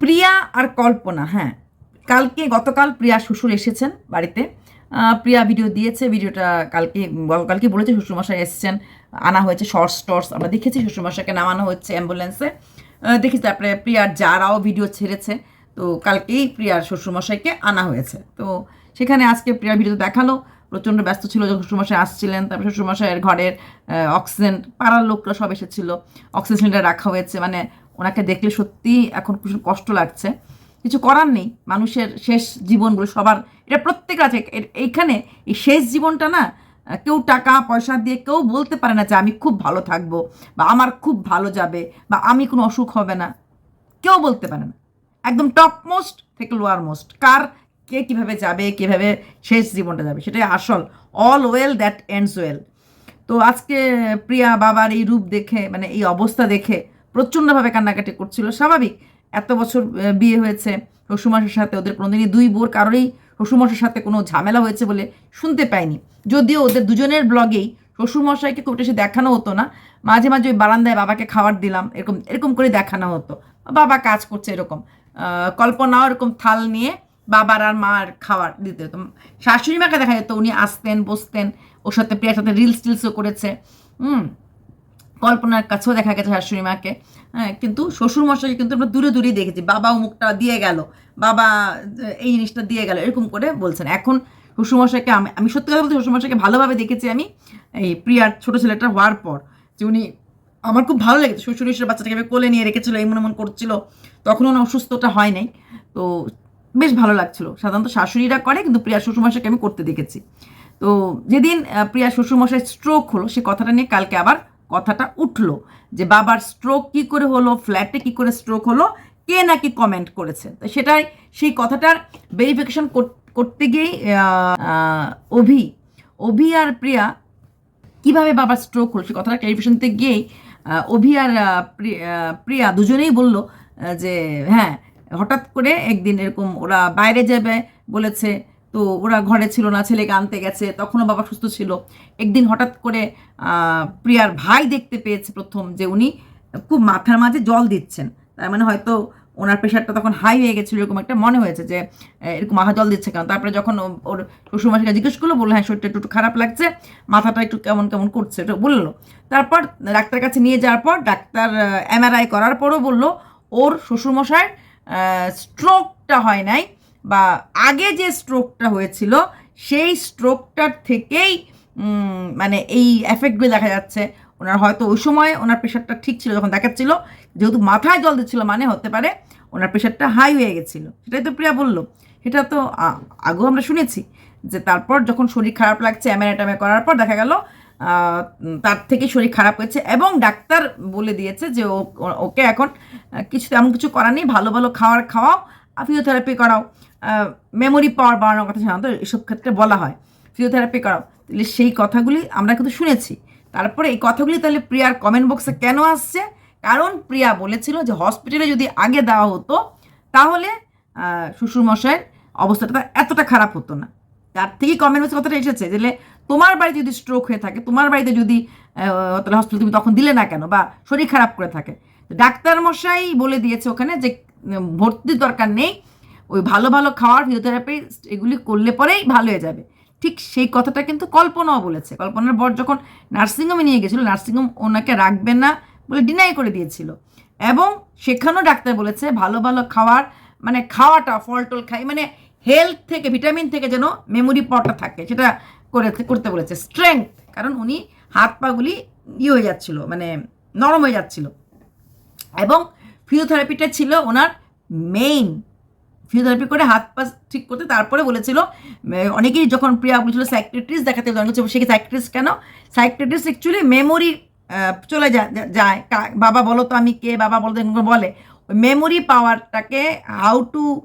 প্রিয়া আর কল্পনা হ্যাঁ। কালকে, গতকাল প্রিয়া শ্বশুর এসেছেন বাড়িতে। প্রিয়া ভিডিও দিয়েছে ভিডিওটা কালকে, গতকালকে বলেছে, শ্বশুরমশাই এসেছেন, আনা হয়েছে শর্টস টর্স আমরা দেখেছি, শ্বশুরমশাইকে নামানো হচ্ছে অ্যাম্বুলেন্সে দেখেছি, তারপরে প্রিয়ার যারাও ভিডিও ছেড়েছে। তো কালকেই প্রিয়ার শ্বশুরমশাইকে আনা হয়েছে। তো সেখানে আজকে প্রিয়ার ভিডিও দেখাল, প্রচণ্ড ব্যস্ত ছিল, যখন শ্বশুরমশাই আসছিলেন, তারপরে শ্বশুরমশাইয়ের ঘরের অক্সিজেন পাড়ার লোকরা সব এসেছিল অক্সিজেন সিলিন্ডার রাখা হয়েছে মানে ওনাকে দেখলে সত্যি এখন ভীষণ কষ্ট লাগছে। কিছু করার নেই। মানুষের শেষ জীবনগুলো সবার, এটা প্রত্যেক আছে। এইখানে এই শেষ জীবনটা না, কেউ টাকা, পয়সা দিয়ে কেউ বলতে পারে না যে আমি খুব ভালো থাকব বা আমার খুব ভালো যাবে বা আমি কোনো অসুখ হবে না। কেউ বলতে পারে না। একদম টপ মোস্ট থেকে লোয়ার মোস্ট কার কে কীভাবে যাবে, কীভাবে শেষ জীবনটা যাবে, সেটাই আসল। All well that ends well তো আজকে প্রিয়া বাবার এই রূপ দেখে মানে এই অবস্থা দেখে প্রচণ্ডভাবে কান্নাকাটি করছিল। স্বাভাবিক, এত বছর বিয়ে হয়েছে শ্বশুরমশার সাথে ওদের কোনোদিনই দুই বোর কারোরই শ্বশুরমশার সাথে কোনো ঝামেলা হয়েছে বলে শুনতে পাইনি। যদিও ওদের দুজনের ব্লগেই শ্বশুরমশাইকে খুব বেশি দেখানো হতো না, মাঝে মাঝে ওই বারান্দায় বাবাকে খাবার দিলাম, এরকম এরকম করে দেখানো হতো। বাবা কাজ করছে এরকম কল্পনাও এরকম থাল নিয়ে বাবার আর মার খাবার দিতে হতো। শাশুড়ি মাকে দেখা যেত, উনি আসতেন, বসতেন, ওর সাথে প্রিয়ার সাথে রিলস টিলসও করেছে। হুম কল্পনার কাছেও দেখা গেছে শাশুড়ি মাকে। হ্যাঁ কিন্তু শ্বশুরমশাইকে কিন্তু আমরা দূরে দূরেই দেখেছি। বাবা মুখটা দিয়ে গেল। বাবা, এই জিনিসটা দিয়ে গেল, এরকম করে বলছেন। এখন শ্বশুরমশাইকে আমি আমি সত্যি কথা বলতে শ্বশুরমশাইকে ভালোভাবে দেখেছি আমি, এই প্রিয়ার ছোটো ছেলেটা হওয়ার পর যে উনি আমার খুব ভালো লেগেছে। শ্বশুর এসে বাচ্চাটাকে কোলে নিয়ে রেখেছিল এমন এমন করছিল। তখন ওনার অসুস্থতা হয় নাই। তো বেশ ভালো লাগছিল। সাধারণত শাশুড়িরা করে, কিন্তু প্রিয়া শ্বশুরমশাইকে আমি করতে দেখেছি। তো যেদিন প্রিয়া শ্বশুরমশাই স্ট্রোক হলো, সে কথাটা নিয়ে কালকে আবার কথাটা উঠল যে বাবার স্ট্রোক কি করে হলো ফ্ল্যাটে কি করে স্ট্রোক হলো, কে নাকি কমেন্ট করেছে? তো সেটাই, সেই কথাটার ভেরিফিকেশন করতে গিয়েই অভি অভি আর প্রিয়া কীভাবে বাবার স্ট্রোক হলো সে কথাটা ক্লারিফিকেশনতে গিয়েই অভি আর প্রিয়া দুজনেই বলল যে হ্যাঁ হঠাৎ করে একদিন এরকম ওরা বাইরে যাবে বলেছে তো ওরা ঘরে ছিল না, ছেলেকে আনতে গেছে, তখনও বাবা সুস্থ ছিল। একদিন হঠাৎ করে প্রিয়ার ভাই দেখতে পেয়েছে প্রথম যে উনি খুব মাথার মাঝে জল দিচ্ছেন। তার মানে হয়তো ওনার প্রেশারটা তখন হাই হয়ে গেছিল, এরকম একটা মনে হয়েছে যে এরকম মাথা জল দিচ্ছে কেন? তারপরে যখন ওর শ্বশুরমাসিকে জিজ্ঞেস করল, বলল হ্যাঁ শরীরটা একটু খারাপ লাগছে, মাথাটা একটু কেমন কেমন করছে? এটা বলল। তারপর ডাক্তার কাছে নিয়ে যাওয়ার পর ডাক্তার এমআরআই করার পরও বলল, ওর শ্বশুরমশাইয়ের স্ট্রোকটা হয় নাই বা আগে যে স্ট্রোকটা হয়েছিল, সেই স্ট্রোকটার থেকেই মানে এই এফেক্টগুলো দেখা যাচ্ছে। ওনার হয়তো ওই সময় ওনার প্রেশারটা ঠিক ছিল যখন দেখাচ্ছিল, যেহেতু মাথায় জল দিচ্ছিল মানে হতে পারে, ওনার প্রেশারটা হাই হয়ে গেছিল। সেটাই তো প্রিয়া বলল। সেটা তো আগেও আমরা শুনেছি যে তারপর যখন শরীর খারাপ লাগছে ট্যামআই করার পর দেখা গেল তার থেকে শরীর খারাপ হয়েছে এবং ডাক্তার বলে দিয়েছে যে ওকে এখন কিছু তেমন কিছু করার নেই, ভালো ভালো খাওয়ার খাওয়াও ফিজিওথেরাপি করাও। মেমোরি পাওয়ার বাড়ানোর কথা সাধারণত এসব ক্ষেত্রে বলা হয়। ফিজিওথেরাপি করাও। তাহলে সেই কথাগুলি আমরা কিন্তু শুনেছি। তারপরে এই কথাগুলি তাহলে প্রিয়ার কমেন্ট বক্সে কেন আসছে? কারণ প্রিয়া বলেছিল যে হসপিটালে যদি আগে দেওয়া হতো, তাহলে শ্বশুরমশাইয়ের অবস্থাটা এতটা খারাপ হতো না। তার থেকেই কমেন্ট বক্সে কথাটা এসেছে যে তোমার বাড়িতে যদি স্ট্রোক হয়ে থাকে, তোমার বাড়িতে যদি তাহলে হসপিটাল তুমি তখন দিলে না কেন? বা শরীর খারাপ করে থাকে। ডাক্তার মশাই বলে দিয়েছে ওখানে যে ভর্তির দরকার নেই। ওই ভালো ভালো খাওয়ার ফিজিওথেরাপি এগুলি করলে পরেই ভালো হয়ে যাবে। ঠিক সেই কথাটা কিন্তু কল্পনাও বলেছে। কল্পনার বর যখন নার্সিংহোমে নিয়ে গেছিল, নার্সিংহোম ওনাকে রাখবেন না বলে ডিনাই করে দিয়েছিল। এবং সেখানেও ডাক্তার বলেছে, ভালো ভালো খাওয়ার মানে খাওয়াটা ফল টল খাই মানে হেলথ থেকে ভিটামিন থেকে যেন মেমোরি পাওয়ারটা থাকে, সেটা করে করতে বলেছে। স্ট্রেংথ কারণ উনি হাত পাগুলি ইয়ে হয়ে যাচ্ছিল মানে নরম হয়ে যাচ্ছিল। এবং ফিজিওথেরাপিটা ছিল ওনার মেইন ফিজিওথেরাপি করে হাত পা ঠিক করতে তারপরে বলেছিল অনেকেই যখন প্রিয়া বলেছিল সাইক্রেট্রিস্ট দেখাতে অনেক সে সাইক্রেটিস্ট কেন? সাইক্রেটিস্ট অ্যাকচুয়ালি মেমোরি চলে যা- যা- যায়। বাবা বলো তো আমি কে, বাবা বলো তো বলে। Memory পাওয়ারটাকে how to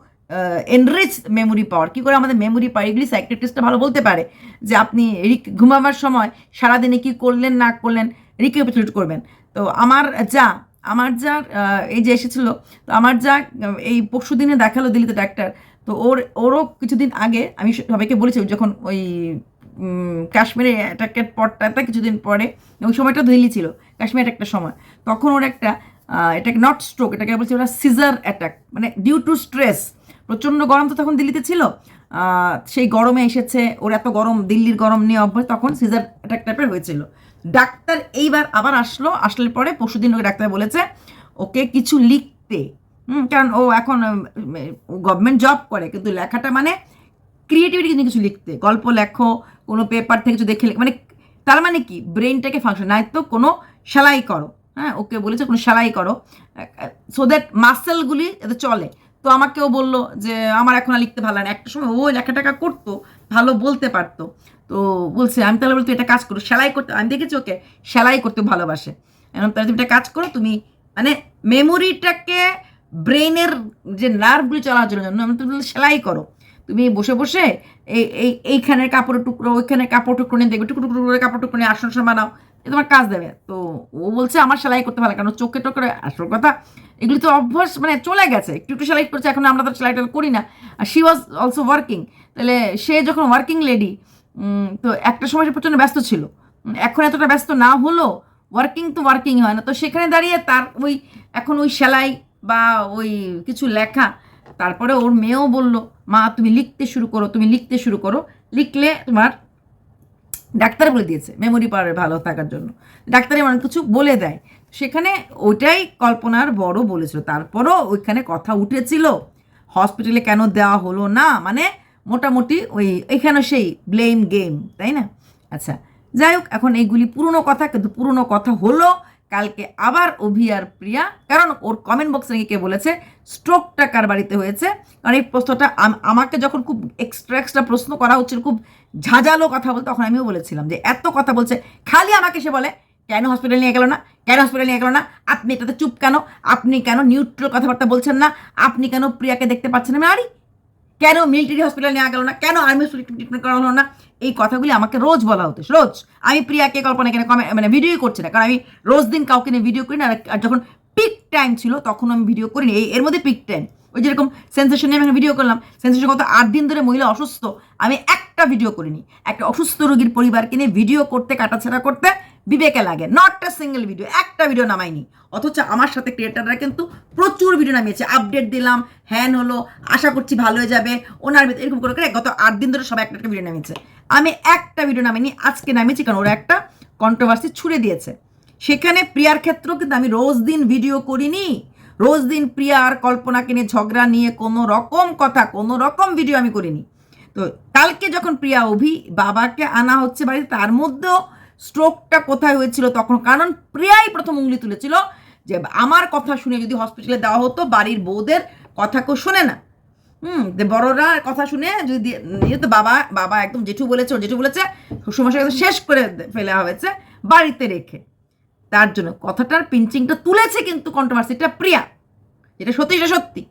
enrich memory power কী করে আমাদের মেমোরি পাওয়ার এগুলি সাইক্রেটিস্টটা ভালো বলতে পারে যে আপনি রিক- ঘুমাবার সময় সারাদিনে কী করলেন, না করলেন রিক্যাপিচুলেট করবেন। তো আমার যা আমার যা এই যে এসেছিল, তো আমার যা এই পরশু দিনে দেখাল দিল্লিতে ডাক্তার, তো ওর, ওরও কিছুদিন আগে আমি সবাইকে বলেছি যখন ওই কাশ্মীরে অ্যাটাকের পরটাতে কিছুদিন পরে, ওই সময়টা দিল্লি ছিল, কাশ্মীর একটা সময়, তখন ওর একটা এটাকে নট স্ট্রোক এটাকে বলছে ওরা সিজার অ্যাটাক মানে ডিউ টু স্ট্রেস প্রচণ্ড গরম তো তখন দিল্লিতে ছিল সেই গরমে এসেছে, ওর এত গরম, দিল্লির গরম নিয়ে অভ্যাস তখন সিজার অ্যাটাক টাইপের হয়েছিল ডাক্তার এইবার আবার আসলো, আসলে পরে পরশুদিন ওকে ডাক্তার বলেছে, ওকে কিছু লিখতে। হুম, কারণ ও এখন গভর্নমেন্ট জব করে, কিন্তু লেখাটা মানে ক্রিয়েটিভিটি কিন্তু কিছু লিখতে। গল্প লেখো, কোনো পেপার থেকে কিছু দেখে। মানে তার মানে কি? ব্রেনটাকে ফাংশন নাই তো কোনো সেলাই করো। হ্যাঁ ওকে বলেছে কোনো সেলাই করো। সো দ্যাট মাসেলগুলি যাতে চলে। তো আমাকেও বলল যে, আমার এখন আর লিখতে ভালো লাগে না। একটা সময় ও লেখাটাকা করতো, ভালো বলতে পারতো। তো বলছে, আমি তাহলে বলতো এটা কাজ করো, সেলাই করতে আমি দেখেছি ওকে সেলাই করতে ভালোবাসে। এখন তাহলে তুমি এটা কাজ করো, তুমি মানে মেমোরিটাকে ব্রেনের যে নার্ভগুলি চলাচলের জন্য আমি তুমি সেলাই করো। তুমি বসে বসে এই এই, এইখানের কাপড়ের টুকরো ওইখানে কাপড় টুকরো নিয়ে দেখবে, টুকরো টুকরো করে কাপড় টুকরো নিয়ে আসন আসন বানাও এ তোমার কাজ দেবে। তো ও বলছে, আমার সেলাই করতে ভালো, কারণ চোখে টোকে আসল কথা, এগুলি তো অভ্যাস মানে চলে গেছে। একটু একটু সেলাই করছে, এখন আমরা তো সেলাইটা করি না। আর শি ওয়াজ অলসো ওয়ার্কিং তাহলে সে যখন ওয়ার্কিং লেডি তো একটা সময় সে প্রচণ্ড ব্যস্ত ছিল। এখন এতটা ব্যস্ত না হলো ওয়ার্কিং তো ওয়ার্কিং হয় না। তো সেখানে দাঁড়িয়ে তার ওই, এখন ওই সেলাই বা ওই কিছু লেখা, তারপরে ওর মেয়েও বলল, মা, তুমি লিখতে শুরু করো, তুমি লিখতে শুরু করো। লিখলে তোমার ডাক্তার বলে দিয়েছে মেমোরি পাওয়ারের ভালো থাকার জন্য। ডাক্তার এমন কিছু বলে দেয়। সেখানে ওইটাই কল্পনার বড় বলেছিল। তারপরও ওইখানে কথা উঠেছিল। হসপিটালে কেন দেওয়া হলো না? মানে মোটামুটি ওই এখানে সেই ব্লেম গেম তাই না? আচ্ছা যাই হোক, এখন এইগুলি পুরনো কথা, কিন্তু পুরনো কথা হলো, কালকে আবার অভি আর প্রিয়া, কারণ ওর কমেন্ট বক্সে নাকি কে বলেছে স্ট্রোকটা কার বাড়িতে হয়েছে? কারণ এই প্রশ্নটা আম- আমাকে যখন খুব এক্সট্রা এক্সট্রা প্রশ্ন করা হচ্ছিল, খুব ঝাঁঝালো কথা বলতে, তখন আমিও বলেছিলাম যে, এত কথা বলছে, খালি আমাকে সে বলে, কেন হসপিটাল নিয়ে গেল না? কেন হসপিটাল নিয়ে গেল না? আপনি এটাতে চুপ কেন? আপনি কেন নিউট্রাল কথাবার্তা বলছেন না? আপনি কেন প্রিয়াকে দেখতে পাচ্ছেন আমি আরে কেন মিলিটারি হসপিটাল নেওয়া গেল না? কেন আর্মি ট্রিটমেন্ট করা হলো না? এই কথাগুলি আমাকে রোজ বলা হতো, রোজ। আমি প্রিয়াকে কল্পনা কেন কমে মানে ভিডিওই করছি না, কারণ আমি রোজ দিন কাউকে নিয়ে ভিডিও করি না, আর- আর যখন পিক টাইম ছিল তখন আমি ভিডিও করিনি। এই এর মধ্যে পিক টাইম ওই যেরকম সেন্সেশন নিয়ে আমি ভিডিও করলাম সেন্সেশন কত আট দিন ধরে মহিলা অসুস্থ, আমি একটা ভিডিও করিনি। একটা অসুস্থ রোগীর পরিবারকে নিয়ে ভিডিও করতে, কাটাছেড়া করতে বিবেকে লাগে। নট আ সিঙ্গেল ভিডিও একটা ভিডিও নামাইনি। অথচ আমার সাথে ক্রিয়েটাররা কিন্তু প্রচুর ভিডিও নামিয়েছে। আপডেট দিলাম হ্যান হলো, আশা করছি ভালো হয়ে যাবে। ওনার ভিতরে এরকম করে করে গত আট দিন ধরে সবাই একটা একটা ভিডিও নামিয়েছে। আমি একটা ভিডিও নামিনি, আজকে নামিয়েছি কারণ ওরা একটা কন্ট্রোভার্সি ছুড়ে দিয়েছে। সেখানে প্রিয়ার ক্ষেত্রেও কিন্তু আমি রোজ দিন ভিডিও করিনি। রোজ দিন প্রিয়া আর কল্পনাকে নিয়ে ঝগড়া নিয়ে কোনো রকম কথা, কোনো রকম ভিডিও আমি করিনি। তো কালকে যখন প্রিয়া অভি বাবাকে আনা হচ্ছে বাড়িতে, তার মধ্যেও স্ট্রোকটা কোথায় হয়েছিল তখন? কারণ প্রিয়াই প্রথম উঙ্গলি তুলেছিল যে আমার কথা শুনে যদি হসপিটালে দেওয়া হতো, বাড়ির বউদের কথা কেউ শোনে না। হুম, যে বড়রা কথা শুনে যদি দিয়ে- ইয়ে বাবা বাবা একদম জেঠু বলেছে জেঠু বলেছে, শ্বশুরমশাই একদম শেষ করে ফেলা হয়েছে বাড়িতে রেখে। তার জন্য কথাটার পিঞ্চিংটা তুলেছে কিন্তু কন্ট্রোভার্সিটা প্রিয়া। যেটা সত্যি, সেটা সত্যি।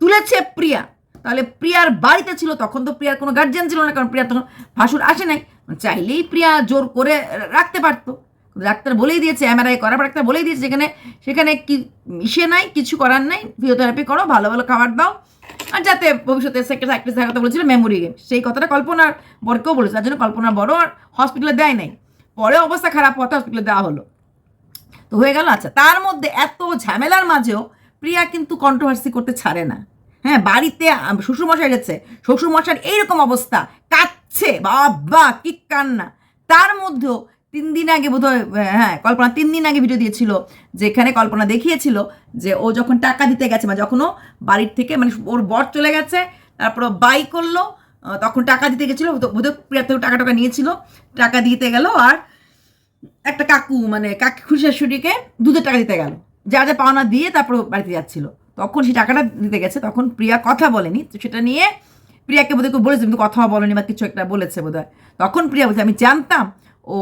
তুলেছে প্রিয়া। তাহলে প্রিয়ার বাড়িতে ছিল, তখন তো প্রিয়ার কোনো গার্জেন ছিল না, কারণ প্রিয়ার তখন ভাসুর আসে নাই। চাইলেই প্রিয়া জোর করে রাখতে পারতো। ডাক্তার বলেই দিয়েছে এমআরআই করার পর ডাক্তার বলেই দিয়েছে, যেখানে, সেখানে কি মিশে নাই, কিছু করার নাই ফিজিওথেরাপি করো, ভালো ভালো খাবার দাও। আর যাতে ভবিষ্যতে সেক্রেটারি অ্যাক্ট্রেস কথা বলেছিল মেমোরি গেম সেই কথাটা কল্পনার বরকেও বলেছে, তার জন্য কল্পনার বড় আর হসপিটালে দেয় নাই। পরে অবস্থা খারাপ হতে হসপিটালে দেওয়া হলো। তো হয়ে গেল আচ্ছা তার মধ্যে এত ঝামেলার মাঝেও প্রিয়া কিন্তু কন্ট্রোভার্সি করতে ছাড়ে না। হ্যাঁ বাড়িতে শ্বশুরমশাই গেছে শ্বশুরমশার এইরকম অবস্থা কাচ্ছে বাবা, কি কান্না। তার মধ্যেও তিন দিন আগে বোধ হ্যাঁ কল্পনা তিন দিন আগে ভিডিও দিয়েছিল যেখানে কল্পনা দেখিয়েছিল যে ও যখন টাকা দিতে গেছে মানে যখন ও বাড়ির থেকে মানে ওর বর চলে গেছে, তারপর বাই করল তখন টাকা দিতে গেছিল বোধহয় প্রিয়ার থেকে টাকা টাকা নিয়েছিল, টাকা দিতে গেল আর একটা কাকু মানে কাকি খুশি শাশুড়িকে দুধের টাকা দিতে গেল। যা যা পাওনা দিয়ে তারপর বাড়িতে যাচ্ছিল। তখন সেই টাকাটা দিতে গেছে, তখন প্রিয়া কথা বলেনি, তো সেটা নিয়ে প্রিয়াকে বোধহয় বলেছে কিন্তু কথা বলেনি বা কিছু একটা বলেছে বোধহয়। তখন প্রিয়া বলছে, আমি জানতাম ও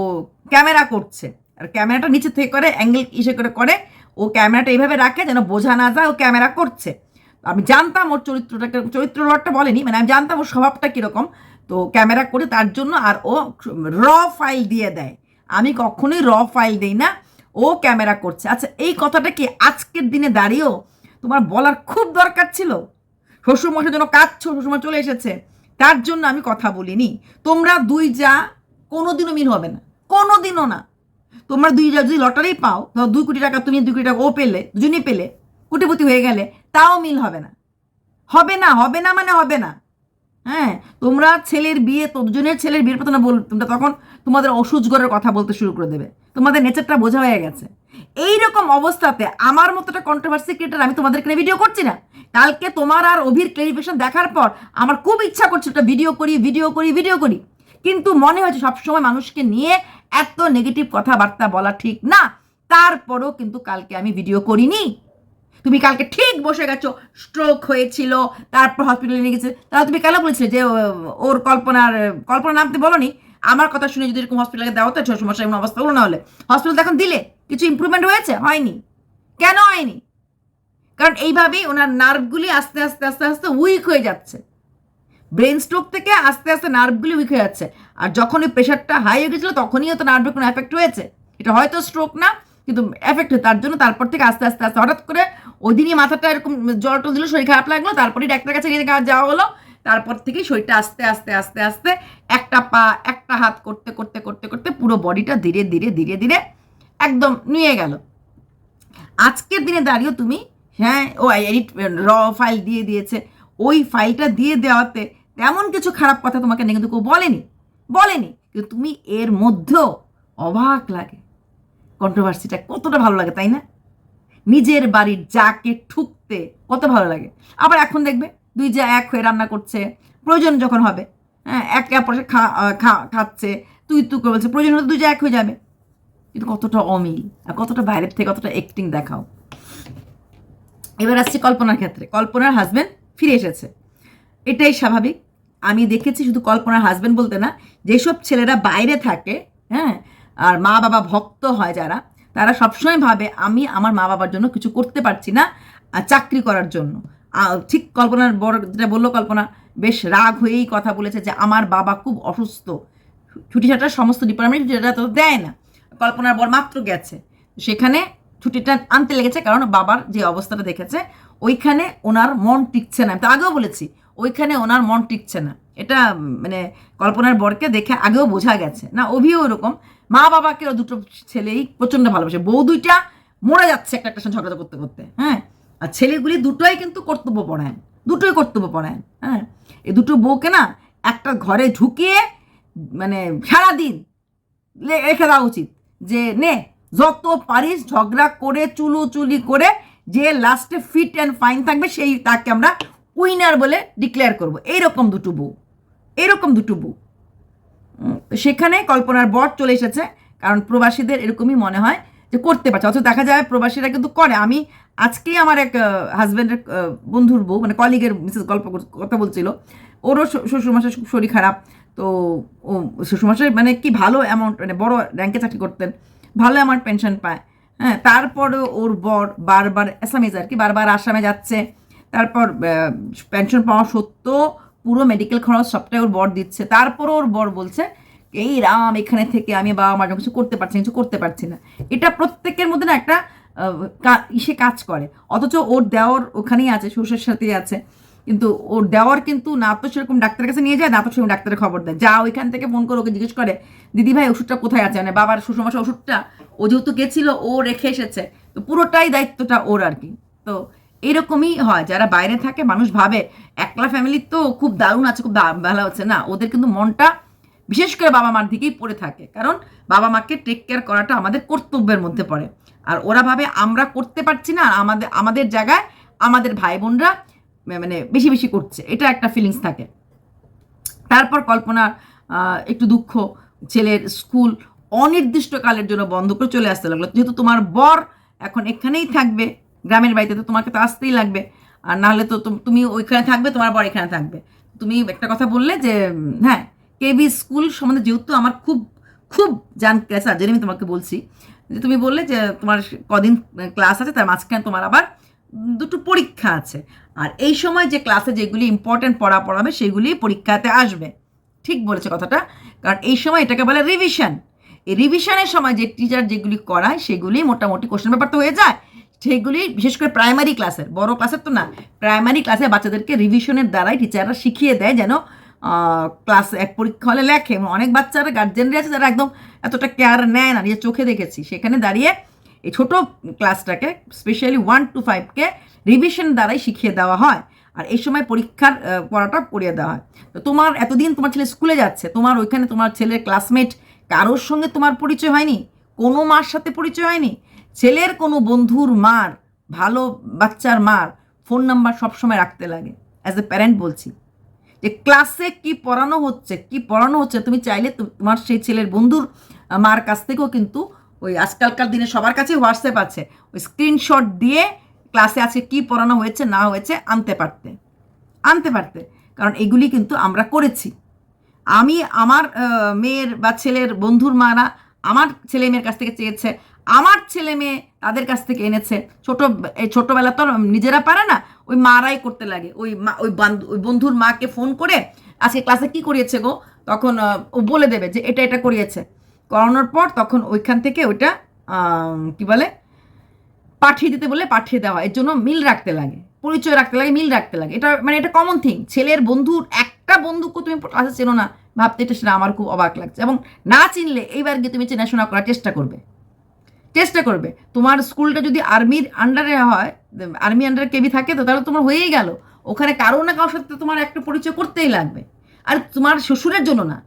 ক্যামেরা করছে। আর ক্যামেরাটা নিচে থেকে করে, অ্যাঙ্গেল ইসে করে করে, ও ক্যামেরাটা এইভাবে রাখে যেন বোঝা না যায় ও ক্যামেরা করছে। আমি জানতাম ওর চরিত্রটাকে চরিত্র রটটা বলেনি মানে আমি জানতাম ওর স্বভাবটা কীরকম। তো ক্যামেরা করে তার জন্য আর ও র ফাইল দিয়ে দেয়। আমি কখনোই র ফাইল দেই না, ও ক্যামেরা করছে। আচ্ছা এই কথাটা কি আজকের দিনে দাঁড়িয়েও তোমার বলার খুব দরকার ছিল? শ্বশুরমশাই জন্য কাঁদছো শ্বশুরমশাই চলে এসেছে। তার জন্য আমি কথা বলিনি। তোমরা দুই যা, কোনোদিনও মিল হবে না। কোনোদিনও না। তোমরা দুই যা যদি লটারি পাও, ধর দুই কোটি টাকা, তুমি দুই কোটি টাকা ও পেলে, দুজনেই পেলে, কোটিপতি হয়ে গেলে, তাও মিল হবে না। হবে না হবে না মানে হবে না। হ্যাঁ তোমরা ছেলের বিয়ে তো দুজনের ছেলের বিয়ের কথা বল তোমরা তখন তোমাদের অসুজগরের কথা বলতে শুরু করে দেবে। তোমাদের নেচারটা বোঝা হয়ে গেছে। এই রকম অবস্থাতে আমার মতো একটা কন্ট্রোভার্সি ক্রিয়েটার আমি তোমাদেরকে নিয়ে ভিডিও করছি না। কালকে তোমার আর অভির ক্লারিফিকেশন দেখার পর আমার খুব ইচ্ছা করছে একটা ভিডিও করি ভিডিও করি ভিডিও করি। কিন্তু মনে হয়েছে সবসময় মানুষকে নিয়ে এত নেগেটিভ কথাবার্তা বলা ঠিক না। তারপরও কিন্তু কালকে আমি ভিডিও করিনি। তুমি কালকে ঠিক বসে গেছো স্ট্রোক হয়েছিল, তারপর হসপিটালে নিয়ে গেছে। তাহলে তুমি কেন বলেছিলে যে ওর কল্পনার কল্পনা নামতে বলনি? আমার কথা শুনে যদি এরকম হসপিটালে দেওয়া হতো সমস্যা এমন অবস্থা হলো না হলে হসপিটাল এখন দিলে, কিছু ইমপ্রুভমেন্ট হয়েছে? হয়নি। কেন হয়নি? কারণ এইভাবেই ওনার নার্ভগুলি আস্তে আস্তে আস্তে আস্তে উইক হয়ে যাচ্ছে। ব্রেন স্ট্রোক থেকে আস্তে আস্তে নার্ভগুলি উইক হয়ে যাচ্ছে। আর যখন ওই প্রেশারটা হাই হয়ে গেছিল, তখনই তো নার্ভের কোনো এফেক্ট হয়েছে। এটা হয়তো স্ট্রোক না, কিন্তু এফেক্ট হয়। তার জন্য তারপর থেকে আস্তে আস্তে আস্তে হঠাৎ করে ওই দিনই মাথাটা এরকম জল টল দিল, শরীর খারাপ লাগল তারপরে ডাক্তারের কাছে নিয়ে যাওয়া হলো। তারপর থেকেই শরীরটা আস্তে আস্তে আস্তে আস্তে একটা পা, একটা হাত করতে করতে করতে করতে পুরো বডিটা ধীরে ধীরে ধীরে ধীরে একদম নিয়ে গেল। আজকের দিনে দাঁড়িয়েও তুমি হ্যাঁ ও এডিট র ফাইল দিয়ে দিয়েছে। ওই ফাইলটা দিয়ে দেওয়াতে তেমন কিছু খারাপ কথা তোমাকে নিয়ে কিন্তু কেউ বলেনি বলেনি। কিন্তু তুমি এর মধ্যেও অবাক লাগে। কন্ট্রোভার্সিটা কতটা ভালো লাগে, তাই না? নিজের বাড়ির যাকে ঠুকতে কত ভালো লাগে। আবার এখন দেখবে দুই যা এক হয়ে রান্না করছে, প্রয়োজন যখন হবে হ্যাঁ একে অপরের খাচ্ছে, তুই তু করে বলছে, প্রয়োজন হলে দুই যা এক হয়ে যাবে। কিন্তু কতটা অমিল আর কতটা বাইরের থেকে কতটা অ্যাক্টিং দেখাও। এবার আসছে কল্পনার ক্ষেত্রে। কল্পনার হাজবেন্ড ফিরে এসেছে। এটাই স্বাভাবিক। আমি দেখেছি শুধু কল্পনার হাজবেন্ড বলতে না, যেসব ছেলেরা বাইরে থাকে হ্যাঁ আর মা বাবা ভক্ত হয় যারা, তারা সবসময় ভাবে, আমি আমার মা বাবার জন্য কিছু করতে পারছি না চাকরি করার জন্য। ঠিক কল্পনার বড় যেটা বলল কল্পনা, বেশ রাগ হয়েই কথা বলেছে যে আমার বাবা খুব অসুস্থ। ছুটি ছাটা সমস্ত ডিপার্টমেন্ট যেটা তো দেয় না। কল্পনার বর মাত্র গেছে। সেখানে ছুটিটা আনতে লেগেছে কারণ বাবার যে অবস্থাটা দেখেছে, ওইখানে ওনার মন টিকছে না। তো আগেও বলেছি, ওইখানে ওনার মন টিকছে না। এটা মানে কল্পনার বরকে দেখে আগেও বোঝা গেছে। না, অভিও ওরকম। মা বাবাকে দুটো ছেলেই প্রচণ্ড ভালোবাসে। বউ দুইটা মরে যাচ্ছে একটা একটা ঝগড়া করতে করতে হ্যাঁ? আর ছেলেগুলি দুটোই কিন্তু কর্তব্য পড়ায় দুটোই কর্তব্য পড়ায় হ্যাঁ? এই দুটো বউকে না একটা ঘরে ঢুকিয়ে মানে সারাদিন রেখে দেওয়া উচিত যে নে, যত পারিস ঝগড়া করে চুলু চুলি করে, যে লাস্টে ফিট অ্যান্ড ফাইন থাকবে সেই তাকে আমরা উইনার বলে ডিক্লেয়ার করব। এইরকম দুটো বউ এরকম দুটো বউ। সেখানে কল্পনার বট চলে এসেছে, কারণ প্রবাসীদের এরকমই মনে হয় যে করতে পারছে। অথচ দেখা যায় প্রবাসীরা কিন্তু করে। আমি আজকেই আমার এক হাজব্যান্ডের বন্ধুর বউ মানে কলিগের মিসেস গল্প কথা বলছিল। ওরও শ্বশুরমশাই শরীর খারাপ। তো ও শ্বশুরমশাই মানে কি ভালো অ্যামাউন্ট মানে বড় র্যাঙ্কে চাকরি করতেন। ভালো অ্যামাউন্ট পেনশন পায়। হ্যাঁ তারপরেও ওর বর বারবার অ্যাসামিজ আর কি, বারবার আসামে যাচ্ছে। তারপর পেনশন পাওয়া সত্ত্বেও পুরো মেডিকেল খরচ সবটাই ওর বর দিচ্ছে। তারপরও ওর বর বলছে এই রাম, এখানে থেকে আমি বাবা মার কিছু করতে পারছি কিছু করতে পারছি না। এটা প্রত্যেকের মধ্যে না একটা ইসে কাজ করে। অথচ ওর দেওয়ার ওখানেই আছে শ্বশুর সাথেই আছে। কিন্তু ওর দেওয়ার কিন্তু না তো সেরকম ডাক্তারের কাছে নিয়ে যায়, না তো সেরকম ডাক্তারের খবর দেয়। যা ওইখান থেকে ফোন করে ওকে জিজ্ঞেস করে, দিদি ভাই, ওষুধটা কোথায় আছে? মানে বাবার শ্বশুরমশাই ওষুধটা, ও যেহেতু গেছিল, ও রেখে এসেছে। তো পুরোটাই দায়িত্বটা ওর আর কি। তো এরকমই হয়। যারা বাইরে থাকে, মানুষ ভাবে, একলা ফ্যামিলির তো খুব দারুণ আছে, খুব ভালো আছে। না, ওদের কিন্তু মনটা বিশেষ করে বাবা মার দিকেই পড়ে থাকে। কারণ বাবা মাকে টেক কেয়ার করাটা আমাদের কর্তব্যের মধ্যে পড়ে। আর ওরা ভাবে আমরা করতে পারছি না আমাদের আমাদের জায়গায় আমাদের ভাই বোনরা মানে বেশি বেশি করছে। এটা একটা ফিলিংস থাকে। তারপর কল্পনা আহ, একটু দুঃখ ছেলের স্কুল অনির্দিষ্টকালের জন্য বন্ধ করে চলে আসতে লাগল। যেহেতু তোমার বর এখন এখানেই থাকবে গ্রামের বাড়িতে তো তোমাকে তো আসতেই লাগবে। আর নাহলে তো তুমি ওইখানে থাকবে তোমার বর এখানে থাকবে। তুমি একটা কথা বললে যে হ্যাঁ কেবি স্কুল সম্বন্ধে যেহেতু আমার খুব খুব জানতে আছে আর আমি তোমাকে বলছি, যে তুমি বললে যে তোমার কদিন ক্লাস আছে, তার মাঝখানে তোমার আবার দুটো পরীক্ষা আছে। আর এই সময় যে ক্লাসে যেগুলি ইম্পর্টেন্ট পড়া পড়াবে, সেগুলি পরীক্ষাতে আসবে। ঠিক বলেছে কথাটা। কারণ এই সময় এটাকে বলে রিভিশন এই রিভিশনের সময় যে টিচার যেগুলি করায়, সেগুলি মোটামুটি কোশ্চেন পেপার তো হয়ে যায়। সেগুলি বিশেষ করে প্রাইমারি ক্লাসের বড় ক্লাসের তো না প্রাইমারি ক্লাসে বাচ্চাদেরকে রিভিশনের দ্বারাই টিচাররা শিখিয়ে দেয় যেন ক্লাস এক পরীক্ষা হলে লেখে অনেক বাচ্চারা গার্জেনরা আছে যারা একদম এতটা কেয়ার নেয় না, নিজের চোখে দেখেছি। সেখানে দাঁড়িয়ে এই ছোটো ক্লাসটাকে স্পেশালি ওয়ান টু ফাইভকে রিভিশন দ্বারাই শিখিয়ে দেওয়া হয়। আর এই সময় পরীক্ষার পড়াটা পড়িয়ে দেওয়া হয়। তো তোমার এতদিন তোমার ছেলে স্কুলে যাচ্ছে, তোমার ওইখানে তোমার ছেলের ক্লাসমেট কারোর সঙ্গে তোমার পরিচয় হয়নি? কোনো মার সাথে পরিচয় হয়নি? ছেলের কোনো বন্ধুর মার, ভালো বাচ্চার মার ফোন নাম্বার সবসময় রাখতে লাগে। অ্যাজ এ প্যারেন্ট বলছি। যে ক্লাসে কি পড়ানো হচ্ছে, কি পড়ানো হচ্ছে, তুমি চাইলে তোমার সেই ছেলের বন্ধুর মার কাছ থেকেও কিন্তু ওই আজকালকার দিনে সবার কাছে হোয়াটসঅ্যাপ আছে। ওই স্ক্রিনশট দিয়ে ক্লাসে আজকে কি পড়ানো হয়েছে, না হয়েছে, আনতে পারতে। আনতে পারতে। কারণ এগুলি কিন্তু আমরা করেছি। আমি আমার মেয়ের বা ছেলের বন্ধুর মারা আমার ছেলে মেয়ের কাছ থেকে চেয়েছে আমার ছেলে মেয়ে তাদের কাছ থেকে এনেছে। ছোট, এই ছোটোবেলা তো নিজেরা পারে না। ওই মারাই করতে লাগে। ওই মা, ওই ওই বন্ধুর মাকে ফোন করে আজকে ক্লাসে কি করিয়েছে গো? তখন ও বলে দেবে যে এটা এটা করিয়েছে। করানোর পর তখন ওইখান থেকে ওইটা কি বলে? পাঠিয়ে দিতে বলে পাঠিয়ে দেওয়া। এর জন্য মিল রাখতে লাগে। পরিচয় রাখতে লাগে, মিল রাখতে লাগে। এটা মানে এটা কমন থিং ছেলের বন্ধুর একটা বন্ধুকে তুমি ক্লাসে চেনো না, ভাবতে এটা সেটা আমার খুব অবাক লাগছে। এবং না চিনলে এইবার গিয়ে তুমি চেনাশোনা করার চেষ্টা করবে। চেষ্টা করবে। তোমার স্কুলটা যদি আর্মির আন্ডারে হয়, আর্মি আন্ডারে কেবি থাকে তো তাহলে তোমার হয়েই গেল। ওখানে কারও না কারোর সাথে তোমার একটা পরিচয় করতেই লাগবে। আর তোমার শ্বশুরের জন্য না।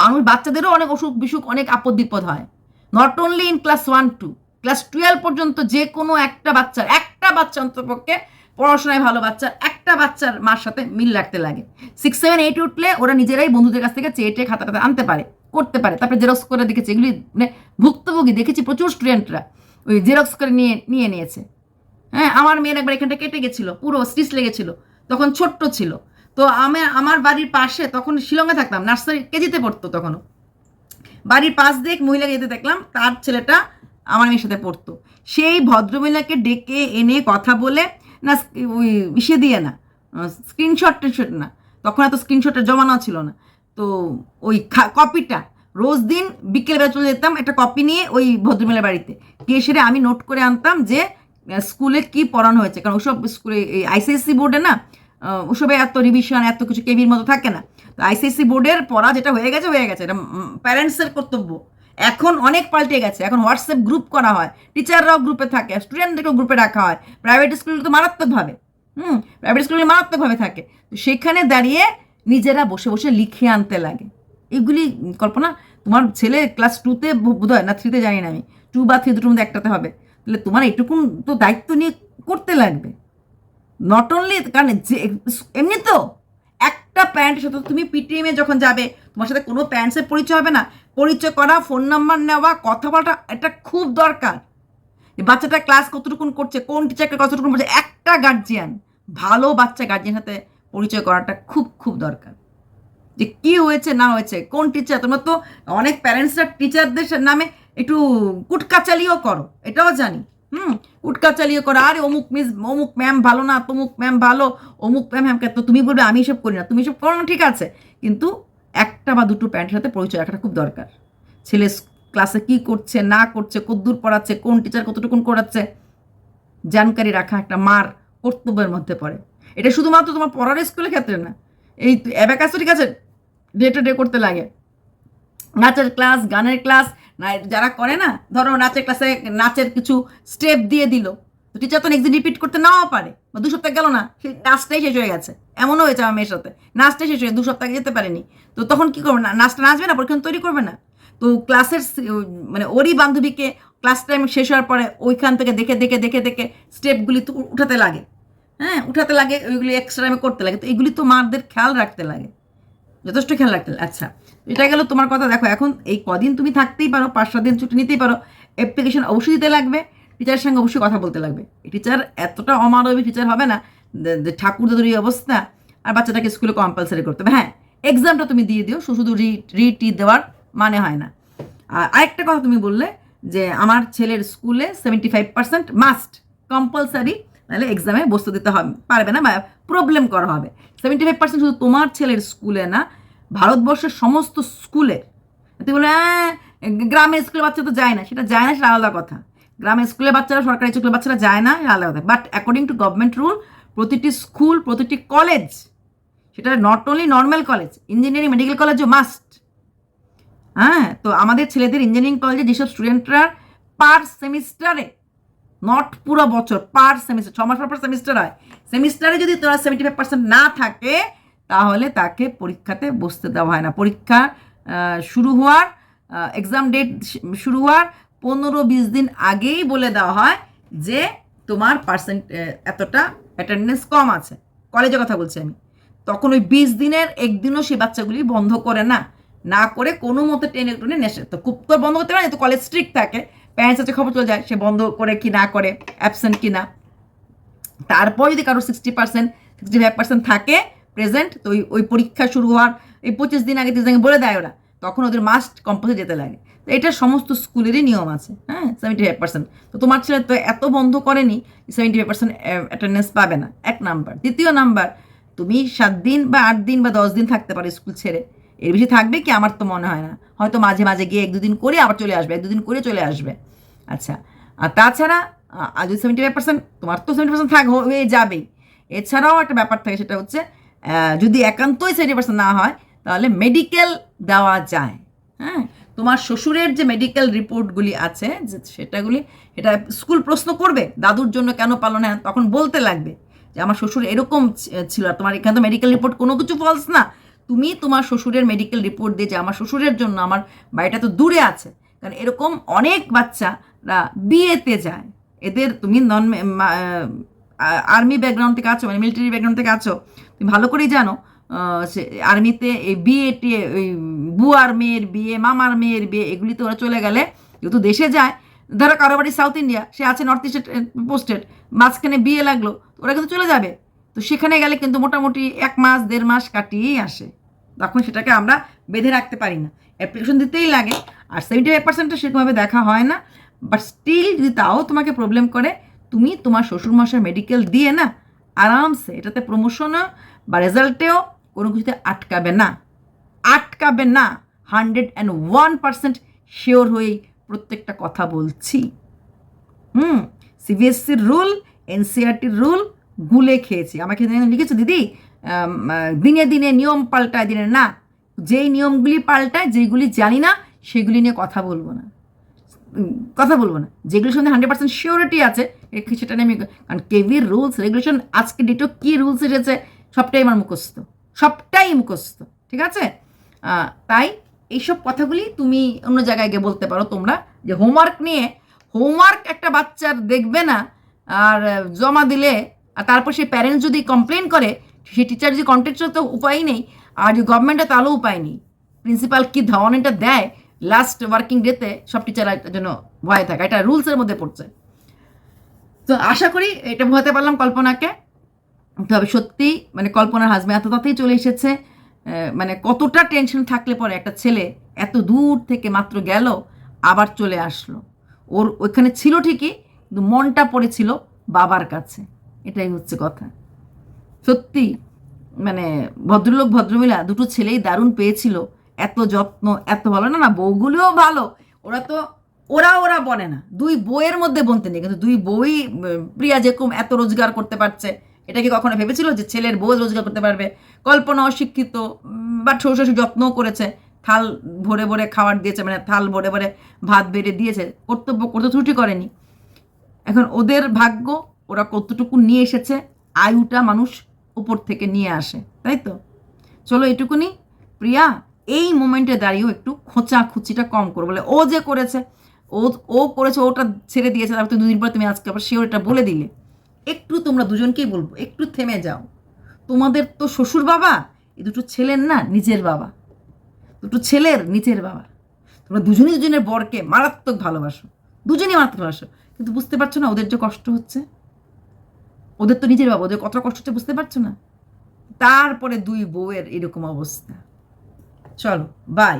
মানুষ বাচ্চাদেরও অনেক অসুখ বিসুখ, অনেক আপদ বিপদ হয়। Not only in class one two class twelve পর্যন্ত যে কোনো একটা বাচ্চার, একটা বাচ্চা অন্তপক্ষে পড়াশোনায় ভালো বাচ্চার, একটা বাচ্চার মার সাথে মিল রাখতে লাগে। সিক্স সেভেন এইট উঠলে ওরা নিজেরাই বন্ধুদের কাছ থেকে চেয়ে টেয়ে খাতা আনতে পারে। করতে পারে। তারপরে জেরক্স করে দেখেছি, এগুলি মানে ভুক্তভোগী, দেখেছি প্রচুর স্টুডেন্টরা ওই জেরক্স করে নিয়ে নিয়ে নিয়েছে। হ্যাঁ আমার মেয়ের একবার এখানটা কেটে গেছিল, পুরো স্টিচ লেগেছিল, তখন ছোট্ট ছিল। তো আমি, আমার বাড়ির পাশে তখন শিলংয়ে থাকতাম, নার্সারি কেজিতে পড়তো তখনও। বাড়ির পাশ দিয়ে মহিলা যেতে দেখলাম, তার ছেলেটা আমার মেয়ের সাথে পড়তো। সেই ভদ্রমহিলাকে ডেকে এনে কথা বলে, না ওই ইসে দিয়ে না স্ক্রিনশট টিনশট না। তখন এত স্ক্রিনশটের জমানো ছিল না। তো ওই কপিটা রোজ দিন বিকেলবেলা চলে যেতাম, একটা কপি নিয়ে ওই ভদ্রমহিলার বাড়িতে। গিয়ে সেরে আমি নোট করে আনতাম যে স্কুলে কি পড়ানো হয়েছে। কারণ ওসব স্কুলে এই আইসিএসসি বোর্ডে না ওসবে এত রিভিশন এত কিছু কেবির মতো থাকে না। তো আইসিএসসি বোর্ডের পড়া যেটা হয়ে গেছে হয়ে গেছে। এটা প্যারেন্টসের কর্তব্য। এখন অনেক পাল্টে গেছে। এখন হোয়াটসঅ্যাপ গ্রুপ করা হয়। টিচাররাও গ্রুপে থাকে। স্টুডেন্টদেরকেও গ্রুপে রাখা হয়। প্রাইভেট স্কুলে তো মারাত্মকভাবে। হুম প্রাইভেট স্কুলে মারাত্মকভাবে থাকে। তো সেখানে দাঁড়িয়ে নিজেরা বসে বসে লিখে আনতে লাগে। এগুলি কল্পনা, তোমার ছেলে ক্লাস টুতে বোধ হয় না থ্রিতে জানি না আমি টু বা থ্রি দুটোর মধ্যে একটাতে হবে। তাহলে তোমার এটুকুন তো দায়িত্ব নিয়ে করতে লাগবে। নট অনলি কারণ যে এমনি তো একটা প্যান্টের সাথে তুমি পিটিএমে যখন যাবে, তোমার সাথে কোনো প্যান্টসের পরিচয় হবে না। পরিচয় করা ফোন নাম্বার নেওয়া, কথা বলাটা এটা খুব দরকার। বাচ্চাটা ক্লাস কতটুকুন করছে, কোন টিচারকে কতটুকুন করছে একটা গার্জিয়ান ভালো বাচ্চা গার্জিয়ান সাথে পরিচয় করাটা খুব খুব দরকার। যে কি হয়েছে, না হয়েছে, কোন টিচার তোমরা তো অনেক প্যারেন্টসরা টিচারদের নামে একটু কুটকাচালিও করো, এটাও জানি। হুম, কুটকাচালিও করো, আরে অমুক মিস অমুক ম্যাম ভালো না, তমুক ম্যাম ভালো, অমুক ম্যাম হ্যাম তো তুমি বলবে, আমি এসব করি না, তুমি এসব করো না, ঠিক আছে। কিন্তু একটা বা দুটো প্যান্টের সাথে পরিচয় রাখাটা খুব দরকার। ছেলে ক্লাসে কি করছে, না করছে, কদ্দূর পড়াচ্ছে, কোন টিচার কতটুকুন করাচ্ছে, জানকারি রাখা একটা মার কর্তব্যের মধ্যে পড়ে। এটা শুধুমাত্র তোমার পড়ার স্কুলের ক্ষেত্রে না, এই অ্যাবাকাসও ঠিক আছে ডে টু ডে করতে লাগে। নাচের ক্লাস গানের ক্লাস যারা করে না, ধরো নাচের ক্লাসে নাচের কিছু স্টেপ দিয়ে দিল, তো টিচার তো নেক্সট রিপিট করতে নাও পারে, বা দু সপ্তাহ গেল না সেই নাচটাই শেষ হয়ে গেছে, এমনও হয়েছে আমার মেয়ের সাথে, নাচটাই শেষ হয়ে দু সপ্তাহ যেতে পারেনি, তো তখন কী করবে না, নাচটা নাচবে না, পরীক্ষা তৈরি করবে না, তো ক্লাসের মানে ওরই বান্ধবীকে ক্লাস টাইম শেষ হওয়ার পরে ওইখান থেকে দেখে দেখে দেখে দেখে স্টেপগুলি তো উঠাতে লাগে। হ্যাঁ উঠাতে লাগে, ওইগুলি এক্সট্রা টাইমে করতে লাগে। তো এগুলি তো মারদের খেয়াল রাখতে লাগে। যথেষ্ট খেয়াল রাখতে লাগে। আচ্ছা এটা গেল তোমার কথা। দেখো, এখন এই কদিন তুমি থাকতেই পারো, পাঁচ, সাত দিন ছুটি নিতেই পারো। অ্যাপ্লিকেশন অবশ্যই দিতে লাগবে। টিচারের সঙ্গে অবশ্যই কথা বলতে লাগবে। টিচার এতটা অমানবিক টিচার হবে না ঠাকুর দাদুর এই অবস্থা, আর বাচ্চাটাকে স্কুলে কম্পালসারি করতে হবে। হ্যাঁ এক্সামটা তুমি দিয়ে দিও, শুধু রি রিটি দেওয়ার মানে হয় না। আর আরেকটা কথা তুমি বললে, যে আমার ছেলের স্কুলে seventy five percent must compulsory নাহলে এক্সামে বসতে দিতে হবে, পারবে না বা প্রবলেম করা হবে। সেভেন্টি ফাইভ পার্সেন্ট শুধু তোমার ছেলের স্কুলে না, ভারতবর্ষের সমস্ত স্কুলে তুই বলে হ্যাঁ গ্রামের স্কুলের বাচ্চা তো যায় না। সেটা যায় না, সেটা আলাদা কথা। গ্রামের স্কুলের বাচ্চারা, সরকারি স্কুলের বাচ্চারা যায় না আলাদা কথা। But according to government rule প্রতিটি স্কুল প্রতিটি কলেজ সেটা not only normal college engineering medical কলেজও must হ্যাঁ তো আমাদের ছেলেদের ইঞ্জিনিয়ারিং কলেজে যেসব স্টুডেন্টরা পার সেমিস্টারে নট পুরো বছর পার সেমিস্টার ছ মাস পর সেমিস্টার হয়। সেমিস্টারে যদি তোমার সেভেন্টি ফাইভ পার্সেন্ট না থাকে তাহলে তাকে পরীক্ষাতে বসতে দেওয়া হয় না। পরীক্ষা শুরু হওয়ার এক্সাম ডেট শুরু হওয়ার পনেরো বিশ দিন আগেই বলে দেওয়া হয় যে তোমার পার্সেন্ট এতটা অ্যাটেন্ডেন্স কম আছে। কলেজের কথা বলছি আমি। তখন ওই বিশ দিনের একদিনও সেই বাচ্চাগুলি বন্ধ করে না। না করে কোনো মতো টেনে টুনে নেশে তো খুব তো বন্ধ করতে পারে না, তো কলেজ স্ট্রিক্ট থাকে প্যারেন্টস কাছে খবর চলে যায়, সে বন্ধ করে কি না করে অ্যাবসেন্ট কি না। তারপর যদি কারও sixty percent sixty five percent থাকে প্রেজেন্ট তো ওই পরীক্ষা শুরু হওয়ার এই পঁচিশ দিন আগে তিরিশ দিন বলে দেয় ওরা, তখন ওদের মাস্ট কম্পাসে যেতে লাগে। তো এটা সমস্ত স্কুলেরই নিয়ম আছে হ্যাঁ? সেভেন্টি ফাইভ পার্সেন্ট তো তোমার ছেলে তো এত বন্ধ করেনি সেভেন্টি ফাইভ পার্সেন্ট অ্যাটেন্ডেন্স পাবে না। এক নাম্বার দ্বিতীয় নাম্বার তুমি সাত দিন বা আট দিন বা দশ দিন থাকতে পারো স্কুল ছেড়ে। এর বেশি থাকবে কি? আমার তো মনে হয় না। হয়তো মাঝে মাঝে গিয়ে এক দুদিন করে আবার চলে আসবে, এক দুদিন করে চলে আসবে। আচ্ছা আর তাছাড়া আর যদি সেভেন্টি ফাইভ পার্সেন্ট তোমার তো সেভেন্টি পার্সেন্ট থাক, হয়ে যাবেই। এছাড়াও একটা ব্যাপার থাকে, সেটা হচ্ছে যদি একান্তই সেভেন্টি পার্সেন্ট না হয়, তাহলে মেডিকেল দেওয়া যায়। হ্যাঁ? তোমার শ্বশুরের যে মেডিকেল রিপোর্টগুলি আছে, যে সেটাগুলি এটা স্কুল প্রশ্ন করবে, দাদুর জন্য কেন পালো না, তখন বলতে লাগবে যে, আমার শ্বশুর এরকম ছিল তোমার এখানে তো মেডিকেল রিপোর্ট কোনো কিছু ফলস না। তুমি তোমার শ্বশুরের মেডিকেল রিপোর্ট দিয়ে যে আমার শ্বশুরের জন্য আমার বাড়িটা তো দূরে আছে। কারণ এরকম অনেক বাচ্চারা বিয়েতে যায়। এদের তুমি নন আর্মি ব্যাকগ্রাউন্ড থেকে আছো মানে মিলিটারি ব্যাকগ্রাউন্ড থেকে আছো, তুমি ভালো করেই জানো সে আর্মিতে এই বিয়ে টিয়ে ওই বুয়ার মেয়ের বিয়ে মামার মেয়ের বিয়ে এগুলিতে ওরা চলে গেলে যেহেতু দেশে যায়, ধরো কারও বাড়ি সাউথ ইন্ডিয়া সে আছে নর্থ ইস্টে পোস্টেড মাঝখানে বিয়ে লাগল, ওরা কিন্তু চলে যাবে। তো সেখানে গেলে কিন্তু মোটামুটি এক মাস, দেড় মাস কাটিয়েই আসে। তখন সেটাকে আমরা বেঁধে রাখতে পারি না। অ্যাপ্লিকেশন দিতেই লাগে। আর সেভেন্টি ফাইভ পার্সেন্টটা সেরকমভাবে দেখা হয় না। বাট স্টিল যদি তাও তোমাকে প্রবলেম করে, তুমি তোমার শ্বশুরমশাই মেডিকেল দিয়ে না, আরামসে এটাতে প্রমোশনও বা রেজাল্টেও কোনো কিছুতে আটকাবে না। আটকাবে না। Hundred and one percent sure হয়েই প্রত্যেকটা কথা বলছি। হুম সিবিএসসির রুল এনসিআরটির রুল গুলে খেয়েছি। আমাকে লিখেছে, দিদি দিনে দিনে নিয়ম পাল্টায় দিনে না। যেই নিয়মগুলি পাল্টায়, যেইগুলি জানি না, সেগুলি নিয়ে কথা বলব না। কথা বলব না। যেগুলোর সঙ্গে হান্ড্রেড পার্সেন্ট শিওরিটি আছে সেটা নিয়ে আমি কারণ কেভির রুলস রেগুলেশন আজকে ডেটও কী রুলস এসেছে, সবটাই আমার মুখস্থ। সবটাই মুখস্থ, ঠিক আছে? তাই এইসব কথাগুলি তুমি অন্য জায়গায় গিয়ে বলতে পারো তোমরা যে হোমওয়ার্ক নিয়ে হোমওয়ার্ক একটা বাচ্চার দেখবে না, আর, জমা দিলে আর তারপর সেই প্যারেন্টস যদি কমপ্লেন করে, সেই টিচার যদি কন্টেক্ট তো উপায় নেই, আর গভর্নমেন্টে তাহলেও উপায় নেই। প্রিন্সিপাল কি ধারণাটা দেয় লাস্ট ওয়ার্কিং ডেতে সব টিচার জন্য ভয় থাকে, এটা রুলসের মধ্যে পড়ছে। তো আশা করি এটা বোঝাতে পারলাম কল্পনাকে। তবে সত্যি মানে কল্পনার হাজব্যান্ড এত তাতেই চলে এসেছে মানে কতটা টেনশন থাকলে পরে একটা ছেলে এত দূর থেকে মাত্র গেল, আবার চলে আসলো। ওর ওইখানে ছিল ঠিকই, কিন্তু মনটা পড়েছিল বাবার কাছে। এটাই হচ্ছে কথা। সত্যি মানে ভদ্রলোক ভদ্রমিলা দুটো ছেলেই দারুণ পেয়েছিল। এত যত্ন, এত ভালো। না না, বউগুলোও ভালো। ওরা তো, ওরা ওরা বলে না। দুই বইয়ের মধ্যে বলতে নেই। কিন্তু দুই বই প্রিয়া যেরকম এত রোজগার করতে পারছে, এটা কি কখনো ভেবেছিল যে ছেলের বউ রোজগার করতে পারবে? কল্পনা অশিক্ষিত বা শ্বশুর যত্নও করেছে। থাল ভরে ভরে খাবার দিয়েছে মানে থাল ভরে ভরে ভাত বেড়ে দিয়েছে। কর্তব্য করতে ত্রুটি করেনি। এখন ওদের ভাগ্য ওরা কতটুকু নিয়ে এসেছে, আয়ুটা মানুষ উপর থেকে নিয়ে আসে, তাই তো? চলো এটুকুনি। প্রিয়া, এই মোমেন্টে দাঁড়িয়েও একটু খোঁচা খুচিটা কম করো, বলে ও যে করেছে, ও ও করেছে, ওটা ছেড়ে দিয়েছে, তারপর দুদিন পর তুমি আজকে আবার সে ওটা বলে দিলে। একটু তোমরা দুজনকেই বলব, একটু থেমে যাও। তোমাদের তো শ্বশুর বাবা এই দুটো ছেলের না নিজের বাবা। দুটো ছেলের নিজের বাবা। তোমরা দুজনই দুজনের বরকে মারাত্মক ভালোবাসো, দুজনই মারাত্মক ভালোবাসো, কিন্তু বুঝতে পারছ না ওদের যে কষ্ট হচ্ছে? ওদের তো নিজের বাবা, ওদের কতটা কষ্ট হচ্ছে বুঝতে পারছ না? তারপরে দুই বউয়ের এরকম অবস্থা। চলো বাই